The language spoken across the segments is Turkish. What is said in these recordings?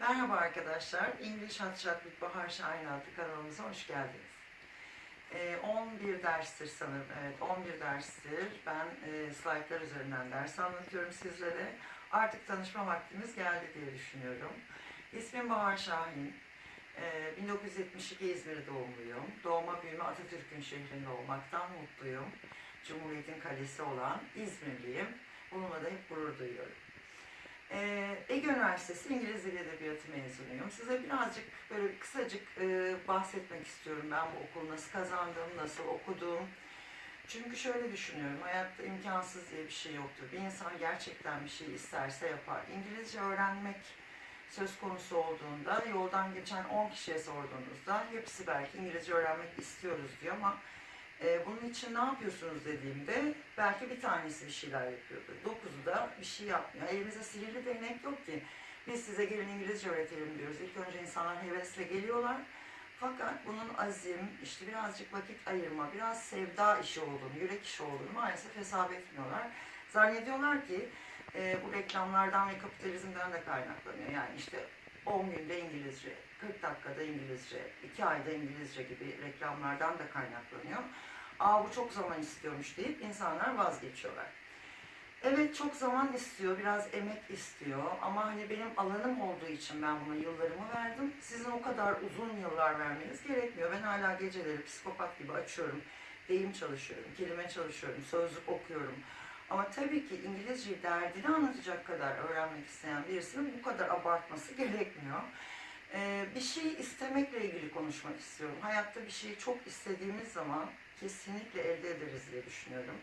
Merhaba arkadaşlar. İngiliz Hat Chat with Bahar Şahin adlı kanalımıza hoş geldiniz. Ee, 11 derstir sanırım. Evet 11 derstir. Ben e, slaytlar üzerinden ders anlatıyorum sizlere. Artık tanışma vaktimiz geldi diye düşünüyorum. İsmim Bahar Şahin. Ee, 1972 İzmir doğumluyum. Doğma büyüme Atatürk'ün şehrinde olmaktan mutluyum. Cumhuriyet'in kalesi olan İzmirliyim. Bununla da hep gurur duyuyorum. Ee, Ege Üniversitesi İngiliz Dili Edebiyatı mezunuyum. Size birazcık böyle kısacık e, bahsetmek istiyorum ben bu okulu nasıl kazandım, nasıl okudum. Çünkü şöyle düşünüyorum, hayatta imkansız diye bir şey yoktur. Bir insan gerçekten bir şey isterse yapar. İngilizce öğrenmek söz konusu olduğunda, yoldan geçen 10 kişiye sorduğunuzda hepsi belki İngilizce öğrenmek istiyoruz diyor ama e, bunun için ne yapıyorsunuz dediğimde belki bir tanesi bir şeyler yapıyordu. Dokuzu da bir şey yapmıyor. Elimizde sihirli değnek yok ki. Biz size gelin İngilizce öğretelim diyoruz. İlk önce insanlar hevesle geliyorlar. Fakat bunun azim, işte birazcık vakit ayırma, biraz sevda işi olduğunu, yürek işi olduğunu maalesef hesap etmiyorlar. Zannediyorlar ki e, bu reklamlardan ve kapitalizmden de kaynaklanıyor. Yani işte 10 günde İngilizce, 40 dakikada İngilizce, 2 ayda İngilizce gibi reklamlardan da kaynaklanıyor. Aa bu çok zaman istiyormuş deyip insanlar vazgeçiyorlar. Evet çok zaman istiyor, biraz emek istiyor ama hani benim alanım olduğu için ben buna yıllarımı verdim. Sizin o kadar uzun yıllar vermeniz gerekmiyor. Ben hala geceleri psikopat gibi açıyorum, deyim çalışıyorum, kelime çalışıyorum, sözlük okuyorum. Ama tabii ki İngilizceyi derdini anlatacak kadar öğrenmek isteyen birisinin bu kadar abartması gerekmiyor. Ee, bir şey istemekle ilgili konuşmak istiyorum. Hayatta bir şeyi çok istediğimiz zaman kesinlikle elde ederiz diye düşünüyorum.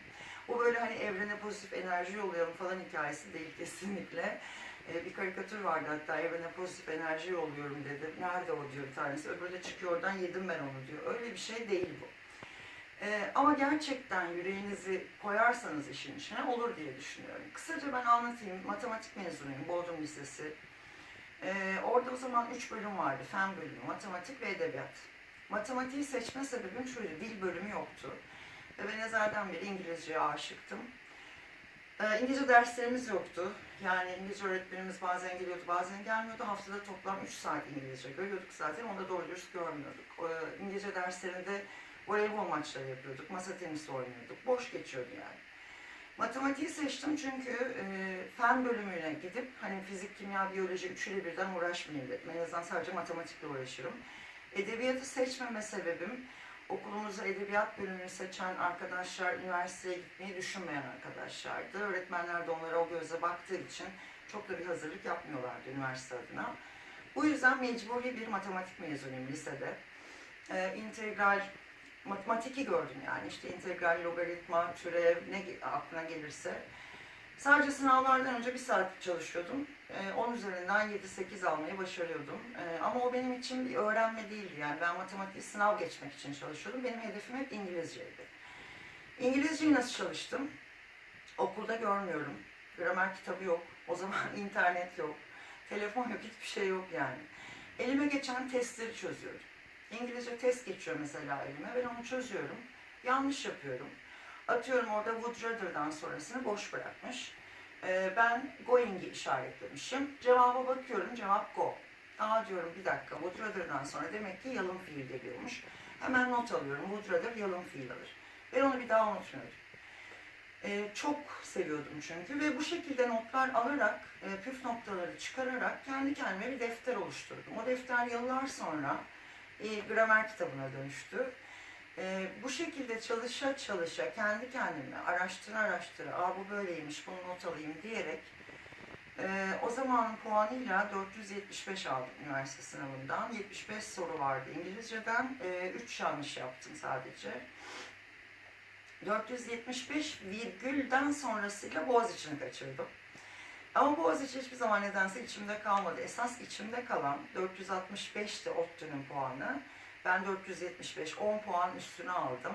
Bu böyle hani evrene pozitif enerji yollayalım falan hikayesi değil kesinlikle. Ee, bir karikatür vardı hatta evrene pozitif enerji yolluyorum dedi. Nerede o diyor bir tanesi. Öbürü de çıkıyor oradan yedim ben onu diyor. Öyle bir şey değil bu. Ee, ama gerçekten yüreğinizi koyarsanız işin içine olur diye düşünüyorum. Kısaca ben anlatayım. Matematik mezunuyum. Bodrum Lisesi. Ee, orada o zaman üç bölüm vardı. Fen bölümü, matematik ve edebiyat. Matematiği seçme sebebim şuydu. Dil bölümü yoktu. Ve ben ezelden beri İngilizceye aşıktım. Ee, İngilizce derslerimiz yoktu. Yani İngilizce öğretmenimiz bazen geliyordu, bazen gelmiyordu. Haftada toplam 3 saat İngilizce görüyorduk zaten. Onu da doğru dürüst görmüyorduk. Ee, İngilizce derslerinde voleybol maçları yapıyorduk, masa tenisi oynuyorduk. Boş geçiyordu yani. Matematiği seçtim çünkü e, fen bölümüne gidip hani fizik, kimya, biyoloji üçüyle birden uğraşmayayım dedim. En azından sadece matematikle uğraşırım. Edebiyatı seçmeme sebebim okulumuzda edebiyat bölümünü seçen arkadaşlar üniversiteye gitmeyi düşünmeyen arkadaşlardı. Öğretmenler de onlara o gözle baktığı için çok da bir hazırlık yapmıyorlardı üniversite adına. Bu yüzden mecburi bir matematik mezunuyum lisede. Ee, integral matematiki gördüm yani işte integral, logaritma, türev ne aklına gelirse. Sadece sınavlardan önce bir saat çalışıyordum. Ee, 10 üzerinden 7-8 almayı başarıyordum. Ee, ama o benim için bir öğrenme değildi yani ben matematik sınav geçmek için çalışıyordum. Benim hedefim hep İngilizceydi. İngilizceyi nasıl çalıştım? Okulda görmüyorum. Gramer kitabı yok. O zaman internet yok. Telefon yok, hiçbir şey yok yani. Elime geçen testleri çözüyordum. İngilizce test geçiyor mesela elime. Ben onu çözüyorum. Yanlış yapıyorum. Atıyorum orada would rather'dan sonrasını boş bırakmış. Ee, ben going'i işaretlemişim. Cevaba bakıyorum. Cevap go. Aa diyorum bir dakika would rather'dan sonra demek ki yalın fiil geliyormuş. Hemen not alıyorum. Would rather yalın fiil alır. Ben onu bir daha unutmuyorum. Ee, çok seviyordum çünkü ve bu şekilde notlar alarak, e, püf noktaları çıkararak kendi kendime bir defter oluşturdum. O defter yıllar sonra bir gramer kitabına dönüştü. Ee, bu şekilde çalışa çalışa kendi kendime araştıra araştıra Aa, bu böyleymiş bunu not alayım diyerek e, o zaman puanıyla 475 aldım üniversite sınavından. 75 soru vardı İngilizceden. 3 yanlış yaptım sadece. 475 virgülden sonrasıyla Boğaziçi'ni kaçırdım. Ama Boğaziçi hiçbir zaman nedense içimde kalmadı. Esas içimde kalan 465'ti ODTÜ'nün puanı. Ben 475, 10 puan üstüne aldım.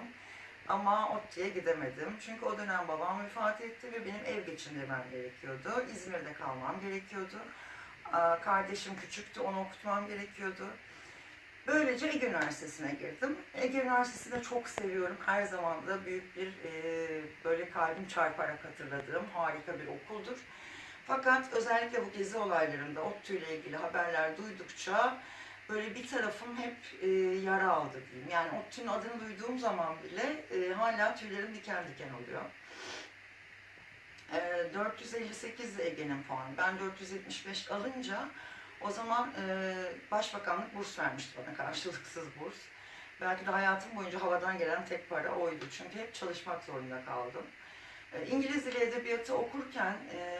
Ama ODTÜ'ye gidemedim. Çünkü o dönem babam vefat etti ve benim ev geçindirmem gerekiyordu. İzmir'de kalmam gerekiyordu. Kardeşim küçüktü, onu okutmam gerekiyordu. Böylece Ege Üniversitesi'ne girdim. Ege Üniversitesi'ni çok seviyorum. Her zaman da büyük bir e, böyle kalbim çarparak hatırladığım harika bir okuldur. Fakat özellikle bu gezi olaylarında ODTÜ ile ilgili haberler duydukça böyle bir tarafım hep e, yara aldı diyeyim. Yani ODTÜ'nün adını duyduğum zaman bile e, hala tüylerim diken diken oluyor. E, 458 Ege'nin puanı. Ben 475 alınca o zaman e, Başbakanlık burs vermişti bana karşılıksız burs. Belki de hayatım boyunca havadan gelen tek para oydu. Çünkü hep çalışmak zorunda kaldım. İngiliz dili edebiyatı okurken e,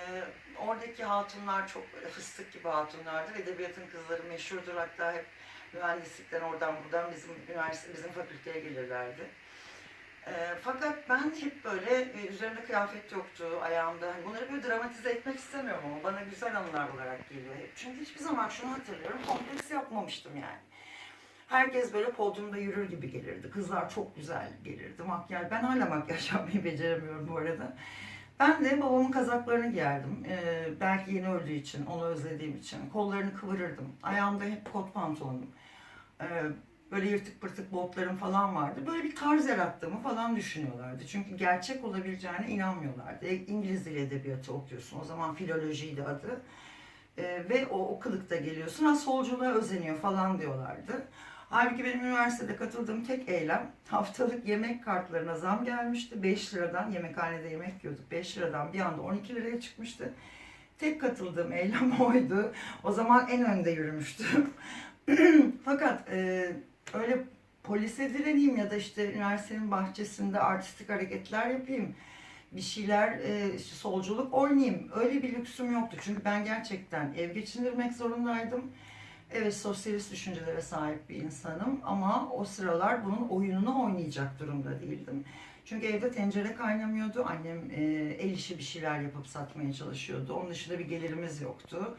oradaki hatunlar çok fıstık gibi hatunlardır. Edebiyatın kızları meşhurdur. Hatta hep mühendislikten oradan buradan bizim üniversite bizim fakülteye gelirlerdi. E, fakat ben hep böyle e, üzerimde kıyafet yoktu, ayağımda. Hani bunları böyle dramatize etmek istemiyorum ama bana güzel anılar olarak geliyor hep. Çünkü hiçbir zaman şunu hatırlıyorum, kompleks yapmamıştım yani. Herkes böyle podyumda yürür gibi gelirdi. Kızlar çok güzel gelirdi. Makyaj, ben hala makyaj yapmayı beceremiyorum bu arada. Ben de babamın kazaklarını giyerdim. Ee, belki yeni öldüğü için, onu özlediğim için. Kollarını kıvırırdım. Ayağımda hep kot pantolonum. Ee, böyle yırtık pırtık botlarım falan vardı. Böyle bir tarz yarattığımı falan düşünüyorlardı. Çünkü gerçek olabileceğine inanmıyorlardı. E, İngiliz dili edebiyatı okuyorsun. O zaman filolojiydi adı. Ee, ve o, o kılıkta geliyorsun. Ha solculuğa özeniyor falan diyorlardı. Halbuki benim üniversitede katıldığım tek eylem haftalık yemek kartlarına zam gelmişti. 5 liradan yemekhanede yemek yiyorduk. 5 liradan bir anda 12 liraya çıkmıştı. Tek katıldığım eylem oydu. O zaman en önde yürümüştüm. Fakat e, öyle polise direneyim ya da işte üniversitenin bahçesinde artistik hareketler yapayım. Bir şeyler e, işte solculuk oynayayım. Öyle bir lüksüm yoktu. Çünkü ben gerçekten ev geçindirmek zorundaydım. Evet sosyalist düşüncelere sahip bir insanım ama o sıralar bunun oyununu oynayacak durumda değildim. Çünkü evde tencere kaynamıyordu. Annem e, el işi bir şeyler yapıp satmaya çalışıyordu. Onun dışında bir gelirimiz yoktu.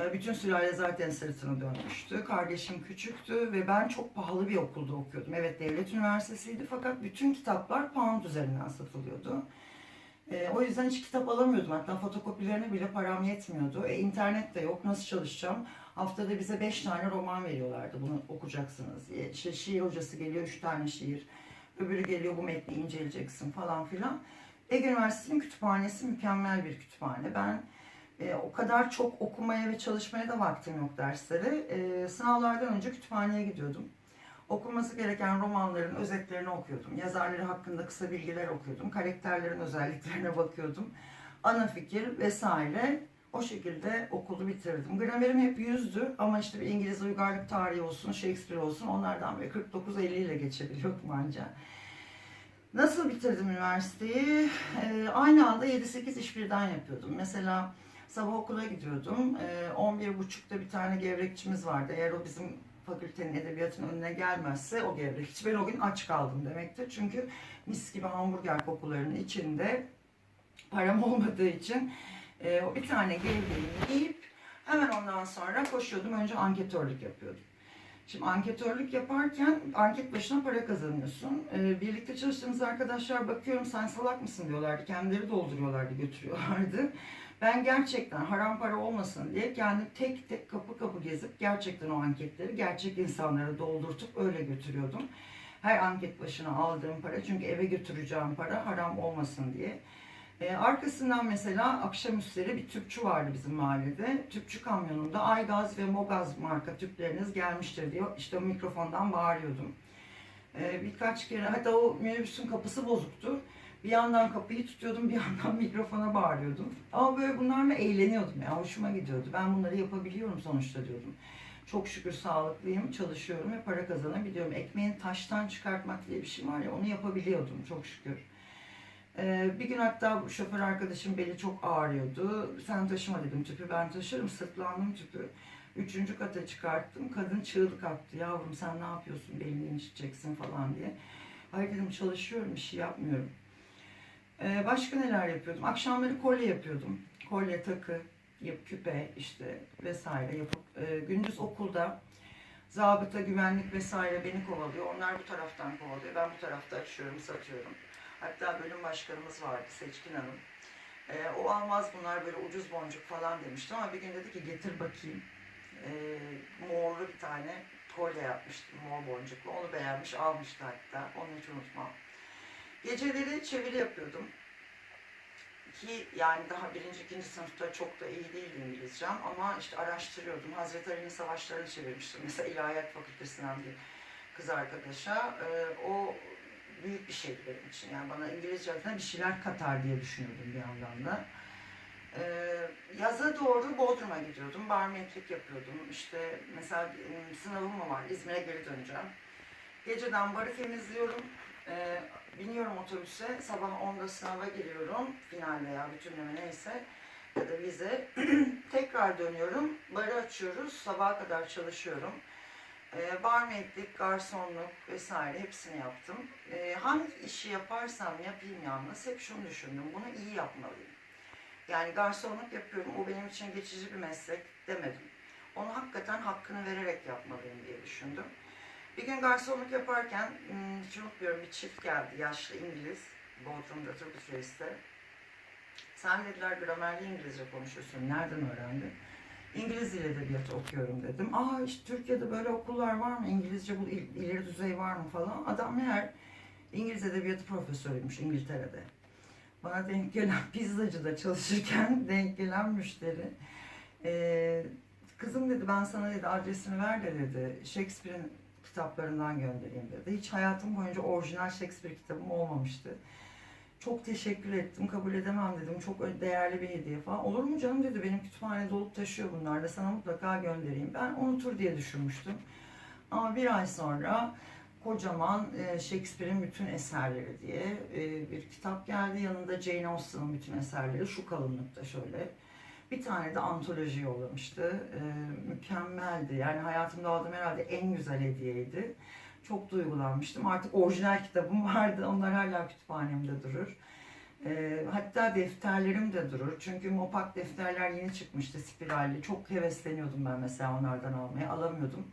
E, bütün sülale zaten sırtını dönmüştü. Kardeşim küçüktü ve ben çok pahalı bir okulda okuyordum. Evet devlet üniversitesiydi fakat bütün kitaplar pound üzerinden satılıyordu. E, o yüzden hiç kitap alamıyordum. Hatta fotokopilerine bile param yetmiyordu. E, internet de yok. Nasıl çalışacağım? Haftada bize beş tane roman veriyorlardı. Bunu okuyacaksınız diye. İşte şiir hocası geliyor, üç tane şiir. Öbürü geliyor, bu metni inceleyeceksin falan filan. Ege Üniversitesi'nin kütüphanesi mükemmel bir kütüphane. Ben e, o kadar çok okumaya ve çalışmaya da vaktim yok derslere. E, sınavlardan önce kütüphaneye gidiyordum. Okunması gereken romanların özetlerini okuyordum. Yazarları hakkında kısa bilgiler okuyordum. Karakterlerin özelliklerine bakıyordum. Ana fikir vesaire. O şekilde okulu bitirdim. Gramerim hep yüzdü ama işte bir İngiliz uygarlık tarihi olsun, Shakespeare olsun onlardan böyle 49-50 ile geçebiliyordum anca. Nasıl bitirdim üniversiteyi? Ee, aynı anda 7-8 iş birden yapıyordum. Mesela sabah okula gidiyordum. Ee, 11.30'da bir tane gevrekçimiz vardı. Eğer o bizim fakültenin edebiyatın önüne gelmezse o gevrekçi. Ben o gün aç kaldım demektir. Çünkü mis gibi hamburger kokularının içinde param olmadığı için e, bir tane gevreğimi yiyip hemen ondan sonra koşuyordum. Önce anketörlük yapıyordum. Şimdi anketörlük yaparken anket başına para kazanıyorsun. Ee, birlikte çalıştığımız arkadaşlar bakıyorum sen salak mısın diyorlardı. Kendileri dolduruyorlardı, götürüyorlardı. Ben gerçekten haram para olmasın diye kendi tek tek kapı kapı gezip gerçekten o anketleri gerçek insanlara doldurtup öyle götürüyordum. Her anket başına aldığım para çünkü eve götüreceğim para haram olmasın diye. Ee, arkasından mesela akşamüstleri bir tüpçü vardı bizim mahallede. Tüpçü kamyonunda Aygaz ve Mogaz marka tüpleriniz gelmiştir diyor. İşte o mikrofondan bağırıyordum. Ee, birkaç kere hatta o minibüsün kapısı bozuktu. Bir yandan kapıyı tutuyordum, bir yandan mikrofona bağırıyordum. Ama böyle bunlarla eğleniyordum ya, hoşuma gidiyordu. Ben bunları yapabiliyorum sonuçta diyordum. Çok şükür sağlıklıyım, çalışıyorum ve para kazanabiliyorum. Ekmeğin taştan çıkartmak diye bir şey var ya, onu yapabiliyordum çok şükür. Ee, bir gün hatta bu şoför arkadaşım beli çok ağrıyordu. Sen taşıma dedim tüpü, ben taşırım. Sırtlandım tüpü. Üçüncü kata çıkarttım. Kadın çığlık attı. Yavrum sen ne yapıyorsun, belini inciteceksin falan diye. Hayır dedim çalışıyorum, bir şey yapmıyorum. Ee, başka neler yapıyordum? Akşamları kolye yapıyordum. Kolye, takı, yap, küpe işte vesaire yapıp e, gündüz okulda zabıta, güvenlik vesaire beni kovalıyor. Onlar bu taraftan kovalıyor. Ben bu tarafta açıyorum, satıyorum. Hatta bölüm başkanımız vardı Seçkin Hanım. Ee, o almaz bunlar böyle ucuz boncuk falan demişti ama bir gün dedi ki getir bakayım. Ee, morlu bir tane kolye yapmıştım mor boncuklu. Onu beğenmiş almıştı hatta. Onu hiç unutmam. Geceleri çeviri yapıyordum. ki yani daha birinci, ikinci sınıfta çok da iyi değildi İngilizcem ama işte araştırıyordum. Hazreti Ali'nin savaşlarını çevirmiştim. Mesela İlahiyat Fakültesinden bir kız arkadaşa. Ee, o büyük bir şeydi benim için. Yani bana İngilizce adına bir şeyler katar diye düşünüyordum bir yandan da. Ee, yaza doğru Bodrum'a gidiyordum. Barmaidlik yapıyordum. İşte mesela ım, sınavım mı var? İzmir'e geri döneceğim. Geceden barı temizliyorum. Ee, biniyorum otobüse. Sabah 10'da sınava giriyorum. Final veya bütünleme neyse. Ya da vize. Tekrar dönüyorum. Barı açıyoruz. Sabaha kadar çalışıyorum. Ee, barmaidlik, garsonluk vesaire hepsini yaptım. Ee, hangi işi yaparsam yapayım yalnız hep şunu düşündüm. Bunu iyi yapmalıyım. Yani garsonluk yapıyorum. O benim için geçici bir meslek demedim. Onu hakikaten hakkını vererek yapmalıyım diye düşündüm. Bir gün garsonluk yaparken hmm, hiç unutmuyorum bir çift geldi. Yaşlı İngiliz. Bodrum'da Turkish Race'te. Sen dediler gramerli İngilizce konuşuyorsun. Nereden öğrendin? İngiliz dil edebiyatı okuyorum dedim. Aa işte Türkiye'de böyle okullar var mı? İngilizce bu il- ileri düzey var mı falan. Adam meğer İngiliz edebiyatı profesörüymüş İngiltere'de. Bana denk gelen pizzacıda çalışırken denk gelen müşteri. Ee, kızım dedi ben sana dedi adresini ver de dedi Shakespeare'in kitaplarından göndereyim dedi. Hiç hayatım boyunca orijinal Shakespeare kitabım olmamıştı. Çok teşekkür ettim, kabul edemem dedim. Çok değerli bir hediye falan. Olur mu canım dedi, benim kütüphane dolup taşıyor bunlar da sana mutlaka göndereyim. Ben unutur diye düşünmüştüm. Ama bir ay sonra kocaman e, Shakespeare'in bütün eserleri diye e, bir kitap geldi. Yanında Jane Austen'ın bütün eserleri şu kalınlıkta şöyle. Bir tane de antoloji yollamıştı. E, mükemmeldi. Yani hayatımda aldığım herhalde en güzel hediyeydi. Çok duygulanmıştım. Artık orijinal kitabım vardı. Onlar hala kütüphanemde durur. E, hatta defterlerim de durur. Çünkü Mopak defterler yeni çıkmıştı spiralli. Çok hevesleniyordum ben mesela onlardan almaya. Alamıyordum.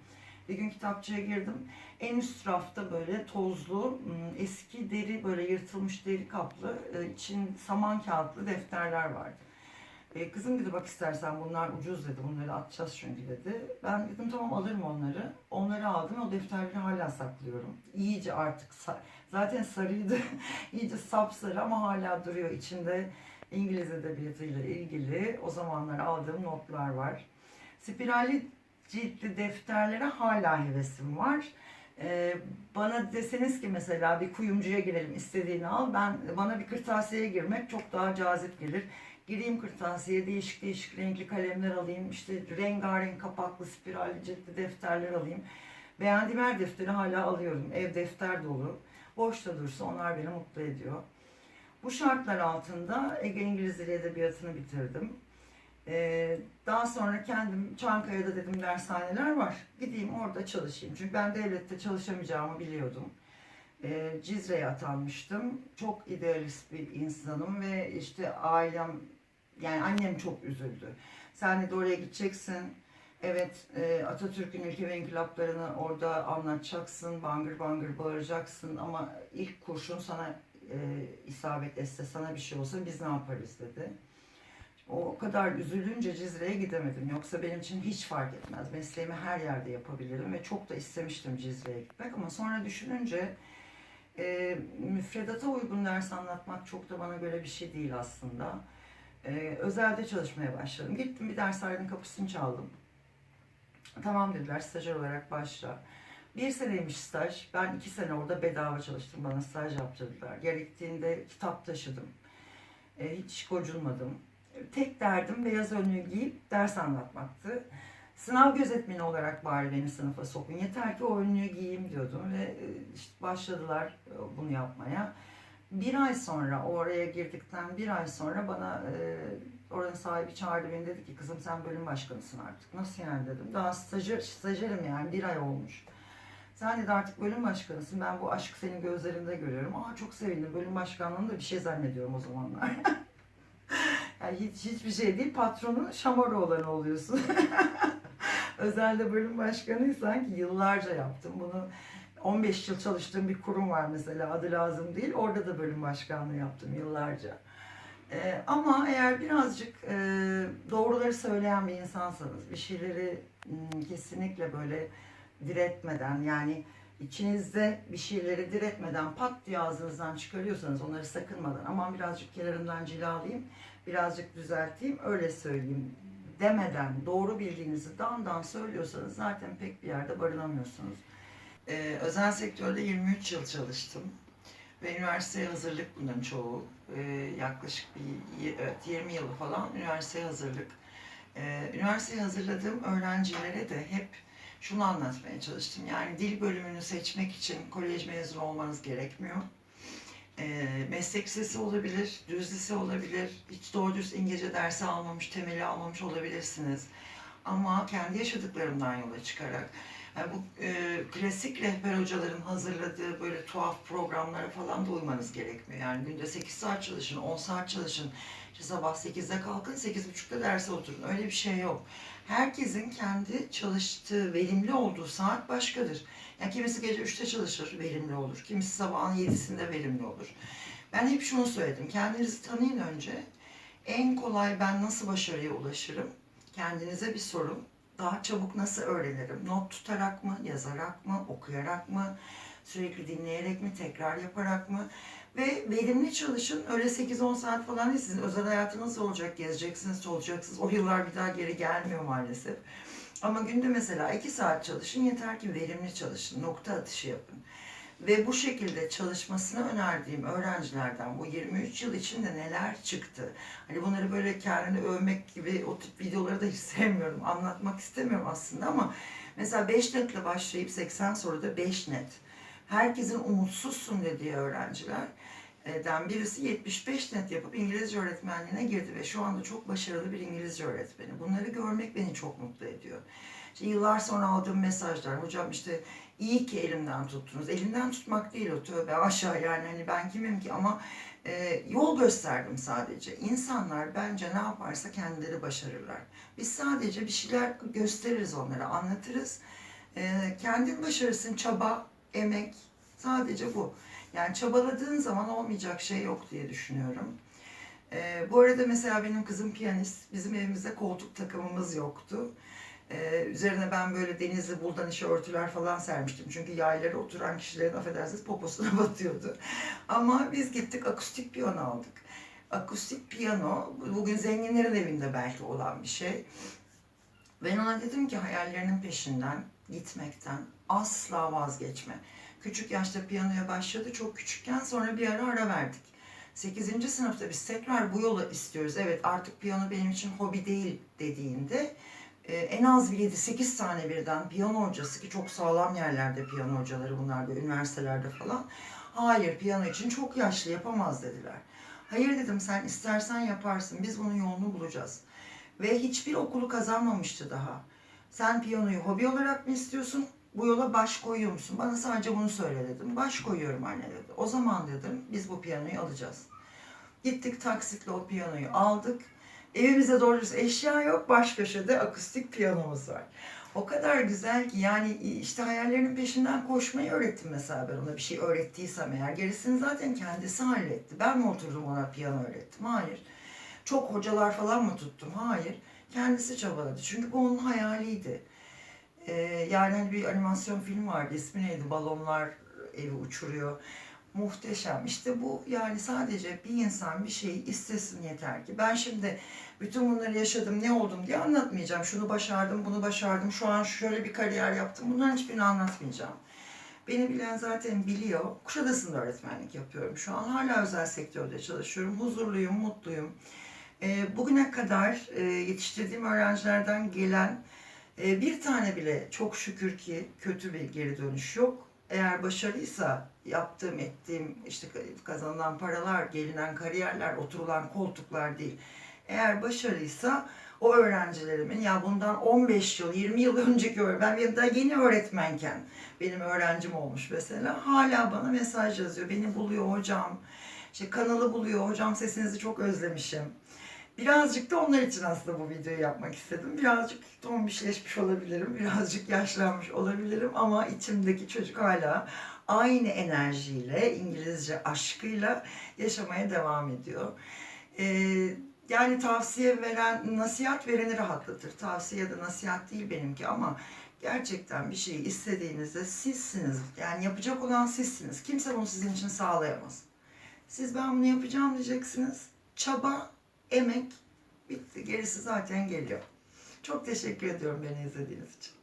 Bir gün kitapçıya girdim. En üst rafta böyle tozlu, eski deri böyle yırtılmış deri kaplı, e, için saman kağıtlı defterler vardı. E, kızım dedi bak istersen bunlar ucuz dedi. Bunları atacağız çünkü dedi. Ben dedim tamam alırım onları. Onları aldım. O defterleri hala saklıyorum. İyice artık sa- zaten sarıydı. İyice sapsarı ama hala duruyor. İçinde İngiliz edebiyatıyla ilgili o zamanlar aldığım notlar var. Spiralli ciltli defterlere hala hevesim var. Ee, bana deseniz ki mesela bir kuyumcuya girelim istediğini al. Ben bana bir kırtasiyeye girmek çok daha cazip gelir. Gireyim kırtasiye değişik değişik renkli kalemler alayım. işte rengarenk kapaklı spiralli ciltli defterler alayım. Beğendiğim her defteri hala alıyorum. Ev defter dolu. Boş da dursa onlar beni mutlu ediyor. Bu şartlar altında Ege İngiliz Dili Edebiyatı'nı bitirdim. Ee, daha sonra kendim Çankaya'da dedim dershaneler var. Gideyim orada çalışayım. Çünkü ben devlette çalışamayacağımı biliyordum. Ee, Cizre'ye atanmıştım. Çok idealist bir insanım ve işte ailem yani annem çok üzüldü. Sen de oraya gideceksin. Evet e, Atatürk'ün ülke ve inkılaplarını orada anlatacaksın. Bangır bangır bağıracaksın ama ilk kurşun sana e, isabet etse sana bir şey olsa biz ne yaparız dedi. O kadar üzülünce Cizre'ye gidemedim. Yoksa benim için hiç fark etmez. Mesleğimi her yerde yapabilirim ve çok da istemiştim Cizre'ye gitmek. Ama sonra düşününce e, müfredata uygun ders anlatmak çok da bana göre bir şey değil aslında. E, özelde çalışmaya başladım. Gittim bir dershanenin kapısını çaldım. Tamam dediler stajyer olarak başla. Bir seneymiş staj. Ben iki sene orada bedava çalıştım. Bana staj yaptırdılar. Gerektiğinde kitap taşıdım. E, hiç gocunmadım. Tek derdim beyaz önlüğü giyip ders anlatmaktı. Sınav gözetmeni olarak bari beni sınıfa sokun. Yeter ki o önlüğü giyeyim diyordum ve e, işte başladılar e, bunu yapmaya. Bir ay sonra oraya girdikten bir ay sonra bana e, oranın sahibi çağırdı beni dedi ki kızım sen bölüm başkanısın artık. Nasıl yani dedim. Daha stajyer, stajyerim yani bir ay olmuş. Sen dedi artık bölüm başkanısın. Ben bu aşkı senin gözlerinde görüyorum. Aa çok sevindim. Bölüm başkanlığını da bir şey zannediyorum o zamanlar. yani hiç hiçbir şey değil. Patronun şamar olanı oluyorsun. Özelde bölüm başkanıysan ki yıllarca yaptım. Bunu 15 yıl çalıştığım bir kurum var mesela adı lazım değil. Orada da bölüm başkanlığı yaptım yıllarca. Ee, ama eğer birazcık e, doğruları söyleyen bir insansanız, bir şeyleri m, kesinlikle böyle diretmeden yani İçinizde bir şeyleri diretmeden pat diye ağzınızdan çıkarıyorsanız onları sakınmadan aman birazcık kenarından cilalayayım, birazcık düzelteyim öyle söyleyeyim demeden doğru bildiğinizi dandan söylüyorsanız zaten pek bir yerde barınamıyorsunuz. Ee, özel sektörde 23 yıl çalıştım ve üniversiteye hazırlık bunların çoğu. Ee, yaklaşık bir evet, 20 yılı falan üniversiteye hazırlık. Ee, üniversiteye hazırladığım öğrencilere de hep şunu anlatmaya çalıştım. Yani dil bölümünü seçmek için kolej mezunu olmanız gerekmiyor. Ee, meslek lisesi olabilir, düz lise olabilir, hiç doğru düz İngilizce dersi almamış, temeli almamış olabilirsiniz. Ama kendi yaşadıklarımdan yola çıkarak, e, klasik rehber hocaların hazırladığı böyle tuhaf programlara falan da uymanız gerekmiyor. Yani günde 8 saat çalışın, 10 saat çalışın, işte sabah 8'de kalkın, 8.30'da derse oturun. Öyle bir şey yok. Herkesin kendi çalıştığı, verimli olduğu saat başkadır. Yani kimisi gece 3'te çalışır, verimli olur. Kimisi sabahın 7'sinde verimli olur. Ben hep şunu söyledim. Kendinizi tanıyın önce. En kolay ben nasıl başarıya ulaşırım? Kendinize bir sorun. Daha çabuk nasıl öğrenirim? Not tutarak mı, yazarak mı, okuyarak mı, sürekli dinleyerek mi, tekrar yaparak mı? Ve verimli çalışın. Öyle 8-10 saat falan değil. Sizin özel hayatınız olacak. Gezeceksiniz, solacaksınız. O yıllar bir daha geri gelmiyor maalesef. Ama günde mesela 2 saat çalışın. Yeter ki verimli çalışın. Nokta atışı yapın. Ve bu şekilde çalışmasını önerdiğim öğrencilerden bu 23 yıl içinde neler çıktı? Hani bunları böyle kendini övmek gibi o tip videoları da hiç sevmiyorum. Anlatmak istemiyorum aslında ama mesela 5 netle başlayıp 80 soruda 5 net. Herkesin umutsuzsun dediği öğrenciler den birisi 75 net yapıp İngilizce öğretmenliğine girdi ve şu anda çok başarılı bir İngilizce öğretmeni. Bunları görmek beni çok mutlu ediyor. İşte yıllar sonra aldığım mesajlar, hocam işte iyi ki elimden tuttunuz. Elinden tutmak değil o tövbe aşağı yani hani ben kimim ki ama e, yol gösterdim sadece. İnsanlar bence ne yaparsa kendileri başarırlar. Biz sadece bir şeyler gösteririz onlara, anlatırız. E, kendin başarısın, çaba, emek sadece bu. Yani çabaladığın zaman olmayacak şey yok diye düşünüyorum. Ee, bu arada mesela benim kızım piyanist. Bizim evimizde koltuk takımımız yoktu. Ee, üzerine ben böyle denizli buldan işi örtüler falan sermiştim. Çünkü yaylara oturan kişilerin affedersiniz poposuna batıyordu. Ama biz gittik akustik piyano aldık. Akustik piyano bugün zenginlerin evinde belki olan bir şey. Ben ona dedim ki hayallerinin peşinden gitmekten asla vazgeçme. Küçük yaşta piyanoya başladı. Çok küçükken sonra bir ara ara verdik. 8. sınıfta biz tekrar bu yolu istiyoruz. Evet artık piyano benim için hobi değil dediğinde e, en az bir 7-8 tane birden piyano hocası ki çok sağlam yerlerde piyano hocaları bunlar da üniversitelerde falan. Hayır piyano için çok yaşlı yapamaz dediler. Hayır dedim sen istersen yaparsın biz bunun yolunu bulacağız. Ve hiçbir okulu kazanmamıştı daha. Sen piyanoyu hobi olarak mı istiyorsun? Bu yola baş koyuyor musun? Bana sadece bunu söyle dedim. Baş koyuyorum anne dedi. O zaman dedim biz bu piyanoyu alacağız. Gittik taksitle o piyanoyu aldık. Evimizde doğru eşya yok. Baş köşede akustik piyanomuz var. O kadar güzel ki yani işte hayallerinin peşinden koşmayı öğrettim mesela ben ona bir şey öğrettiysem eğer. Gerisini zaten kendisi halletti. Ben mi oturdum ona piyano öğrettim? Hayır. Çok hocalar falan mı tuttum? Hayır. Kendisi çabaladı. Çünkü bu onun hayaliydi. Ee, yani hani bir animasyon film vardı. İsmi neydi? Balonlar evi uçuruyor. Muhteşem. İşte bu yani sadece bir insan bir şeyi istesin yeter ki. Ben şimdi bütün bunları yaşadım, ne oldum diye anlatmayacağım. Şunu başardım, bunu başardım, şu an şöyle bir kariyer yaptım. Bunların hiçbirini anlatmayacağım. Beni bilen zaten biliyor. Kuşadası'nda öğretmenlik yapıyorum şu an. Hala özel sektörde çalışıyorum. Huzurluyum, mutluyum. Ee, bugüne kadar e, yetiştirdiğim öğrencilerden gelen e, bir tane bile çok şükür ki kötü bir geri dönüş yok. Eğer başarıysa yaptığım, ettiğim, işte kazanılan paralar, gelinen kariyerler, oturulan koltuklar değil. Eğer başarıysa o öğrencilerimin ya bundan 15 yıl, 20 yıl önceki öğretmen, ben daha yeni öğretmenken benim öğrencim olmuş mesela. Hala bana mesaj yazıyor. Beni buluyor hocam. İşte kanalı buluyor. Hocam sesinizi çok özlemişim. Birazcık da onlar için aslında bu videoyu yapmak istedim. Birazcık tombişleşmiş olabilirim, birazcık yaşlanmış olabilirim ama içimdeki çocuk hala aynı enerjiyle, İngilizce aşkıyla yaşamaya devam ediyor. Ee, yani tavsiye veren, nasihat vereni rahatlatır. Tavsiye ya da nasihat değil benimki ama gerçekten bir şeyi istediğinizde sizsiniz. Yani yapacak olan sizsiniz. Kimse bunu sizin için sağlayamaz. Siz ben bunu yapacağım diyeceksiniz. Çaba emek bitti. Gerisi zaten geliyor. Çok teşekkür ediyorum beni izlediğiniz için.